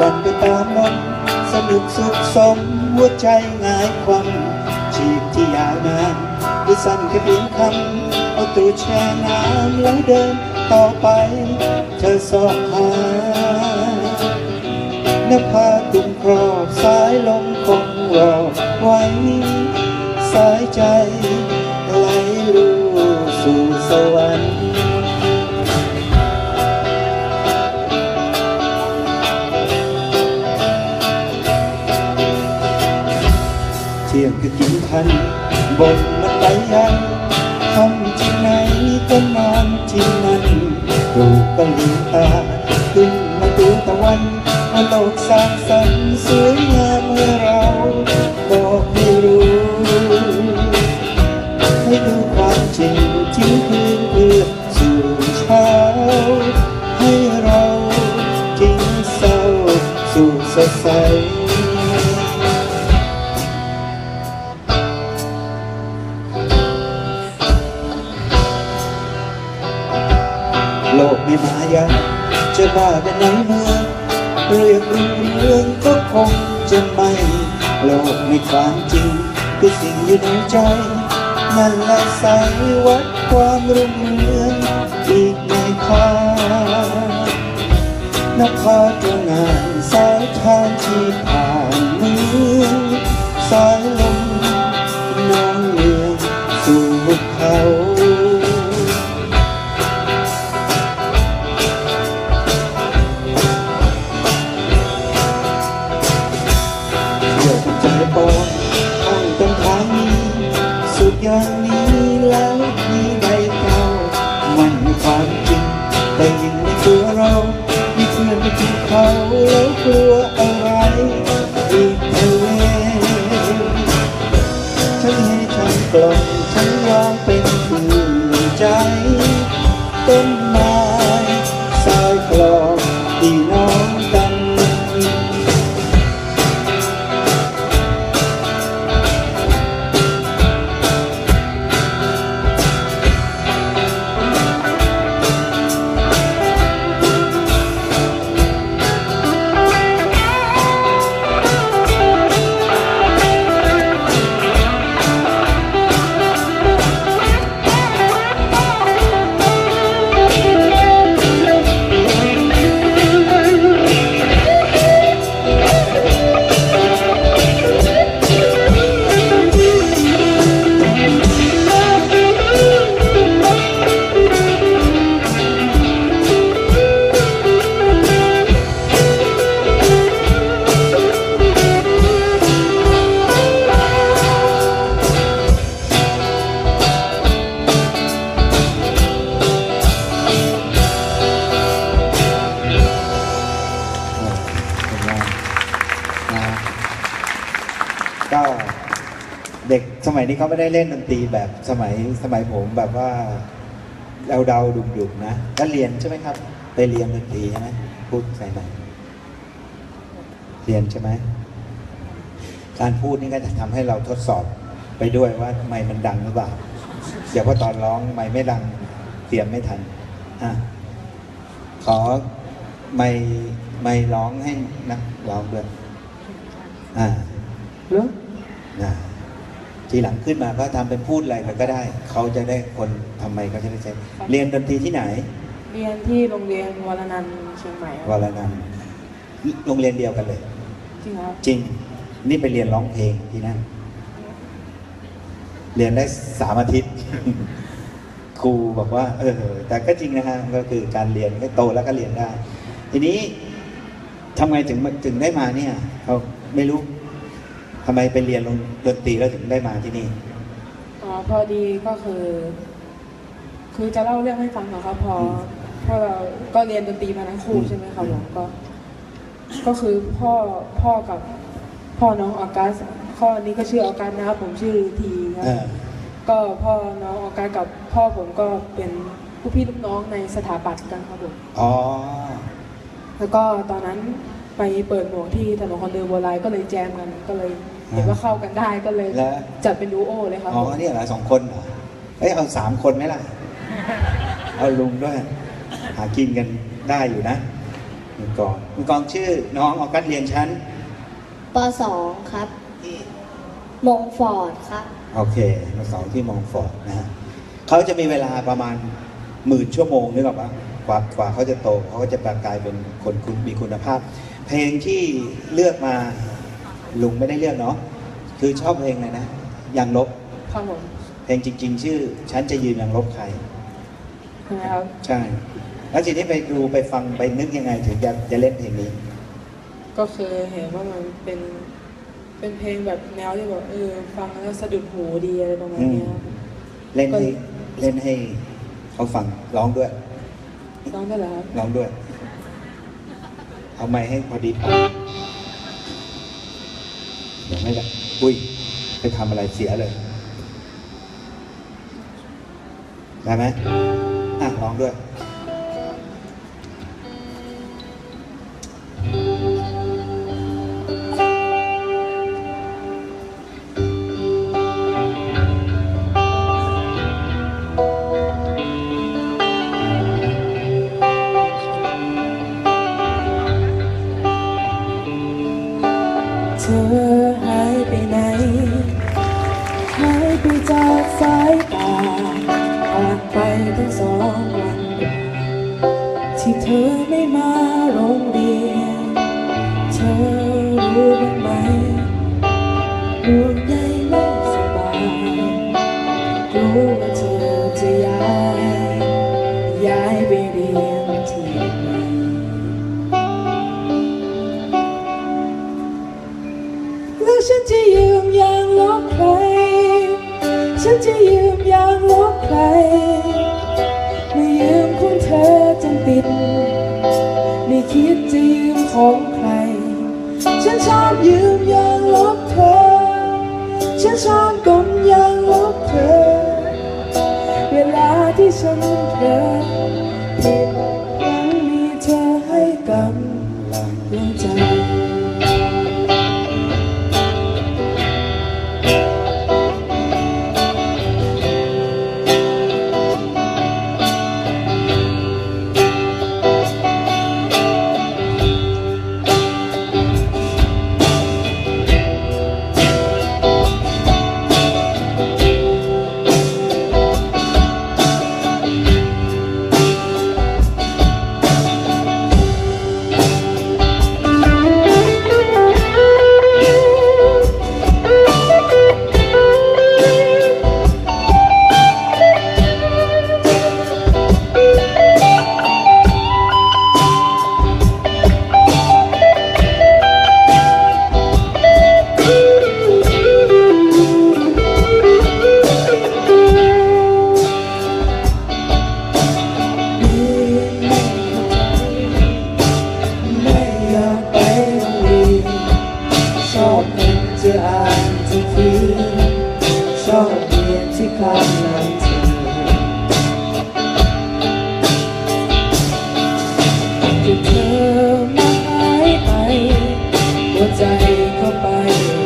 วันไปตามลมสนุกสุขสมหัวใจงายความชีพที่ยาวนานด้วยสั้นแค่เพียงคำเอาตัวแช่น้ำแล้วเดินต่อไป เธอสอบหานภาตุมครอบสายลมคงรอไว้สายใจ ก็กินทันบนมันไปยังทำที่ไหนก็นอนที่นั่นดูก็ลืมตาขึ้นมาดูตะวันมาโลกสร้างสรรค์สวยงามเมื่อเรา โลกมีมายาจะบ้ากันไหนเมื่อเรื่องอื่นเรื่องก็คงจะไม่โลกมีความจริงคือสิ่งอยู่ในใจ นั่นแหละสายวัดความรุ่งเรืองอีกในทานภาตรงงานสายทางที่ผ่าน ก็เด็กสมัยนี้เขาไม่ได้เล่นดนตรีแบบสมัยสมัยผมแบบว่าเดาเดาดุมดุมนะก็เรียนใช่ไหมครับ ไปเรียนดนตรีใช่ไหมพูดใส่ไหมเรียนใช่ไหมการพูดนี่ก็จะทำให้เราทดสอบไปด้วยว่าไม่มันดังหรือเปล่าเดี๋ยวพอตอนร้องไม่ไม่ดังเตรียมไม่ทันอะขอไม่ไม่ร้องให้นักร้องด้วยอ่า เหรอนะทีหลังขึ้นมาก็ทำเป็นพูดอะไรไปก็ได้ เขาจะได้คนทำไมเขาจะได้ใช้เรียนดนตรีที่ไหน เรียนที่โรงเรียนวรนันท์เชียงใหม่ครับวรนันท์โรงเรียนเดียวกันเลย จริงครับจริง นี่ไปเรียนร้องเพลงที่นั่นเรียนได้สามอาทิตย์ครูบอกว่า เออ แต่ก็จริงนะฮะก็คือการเรียนก็โตแล้วก็เรียนได้ ทีนี้ทำไงถึงถึงได้มาเนี่ยเขาไม่รู้ ทำไมไปเรียนดนตรีแล้วถึงได้มาที่นี่ อ๋อพอดีก็คือ คือจะเล่าเรื่องให้ฟังนะครับพอพอเราก็เรียนดนตรีมาทั้งคู่ใช่ไหมครับผมก็ ก็คือพ่อพ่อกับพ่อน้องออกัสพ่อนี้ก็ชื่อออกัสนะครับผมชื่อทีครับเออก็พ่อน้องออกัสกับพ่อผมก็เป็นผู้พี่ลูกน้องในสถาปัตย์กันครับผมอ๋อแล้วก็ตอนนั้นไปเปิดหมวกที่ถนนคอนเดอร์โบไลก็เลยแจมกันก็เลย เห็นว่าเข้ากันได้ก็เลย แล้ว จัดเป็นดูโอเลยครับอ๋อผมเนี่ยเหรอสองคนเหรอเอ้ยเอาสามคนไหมล่ะ เอาลุงด้วย หากินกันได้อยู่นะคุณกรณ์คุณกรณ์ชื่อน้องออกัสเรียนชั้นปสองครับ มงฟอร์ดครับ โอเคมาสอนที่มองฟอร์ดนะฮะเขาจะมีเวลาประมาณหมื่นชั่วโมงนึกออกปะกว่ากว่าเขาจะโตเขาก็จะกลายเป็นคนคุณมีคุณภาพ เพลงที่เลือกมา ลุงไม่ได้เลือกเนาะคือชอบเพลงอะไรนะยังลบครับผมเพลงจริง ๆ ชื่อ ฉันจะยืนยังลบใครใช่ไหมครับใช่ แล้วทีนี้ไปดูไปฟังไปนึกยังไงถึงจะจะเล่นเพลงนี้ ก็คือเห็นว่ามันเป็นเป็นเพลงแบบแนวที่แบบเออฟังแล้วสะดุดหูดีอะไรประมาณเนี้ยครับเล่นให้เล่นให้เขาฟังร้องด้วยร้องได้เหรอครับร้องด้วย เอาไม้ให้พอดีปาก เดี๋ยวไม่ได้อุ้ยไปทำอะไรเสียเลยได้ไหมอะร้องด้วย ที่เธอไม่มาโรงเรียน เธอรู้บ้างไหมห่วงใยไม่สบายกลัวว่าเธอจะย้าย ย้ายไปเรียนที่ไหนแล้วฉันจะยืมยางลบใคร ฉันจะยืมยางลบใครไม่ยืมของเธอจนติด ไม่คิดจะยืมของใคร ฉันชอบยืมยางลบเธอ ฉันชอบกลมยางลบเธอ เวลาที่ฉันเผลอผิดยังมีเธอให้กำลังใจ เ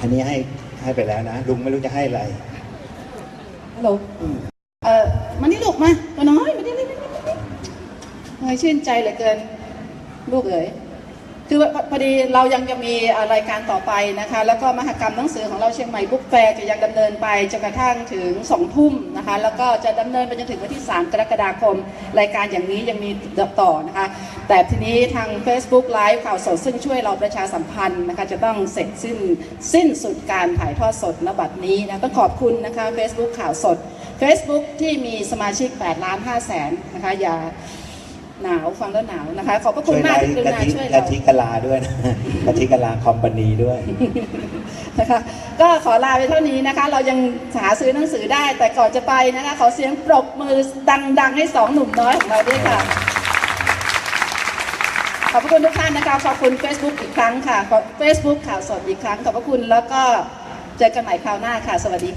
อันนี้ให้ให้ไปแล้วนะลุงไม่รู้จะให้อะไรฮัลโหลเออมานี่ลูกมาตัวน้อยมานี่นี่นี่นี่นี่เฮ้ยชื่นใจเหลือเกิน ลูกเอ๋ย คือพอพอดีเรายังจะมีรายการต่อไปนะคะ แล้วก็มหกรรมหนังสือของเราเชียงใหม่บุ๊กแฟร์จะยังดำเนินไปจนกระทั่งถึงสองทุ่มนะคะ แล้วก็จะดำเนินไปจนถึงวันที่ 3 กรกฎาคม รายการอย่างนี้ยังมีต่อนะคะ แต่ทีนี้ทาง Facebook Live ข่าวสดซึ่งช่วยเราประชาสัมพันธ์นะคะ จะต้องเสร็จสิ้นสิ้นสุดการถ่ายทอดสดณบัดนี้นะต้องขอบคุณนะคะ Facebook ข่าวสด Facebook ที่มีสมาชิก8ล้าน5แสนนะคะอย่า หนาวฟังแล้วหนาวนะคะ ขอบพระคุช่ณวยมากไลที่ค์กรุกะณาทิช่วยกะเราทิกะลาด้วยนะกะทิกะลาคอมพานีด้วยนะคะก็ขอลาไปเท่านี้นะคะ เรายังหาซื้อหนังสือได้ แต่ก่อนจะไปนะคะขอเสียงปรบมือดังๆ ให้สองหนุ่มน้อยของเราด้วยค่ะ ขอบพระคุณทุกท่านนะคะ ขอบคุณ Facebook อีกครั้งค่ะขอบ Facebook ข่าวสดอีกครั้ง ขอบพระคุณแล้วก็เจอกันใหม่คราวหน้าค่ะ สวัสดีค่ะ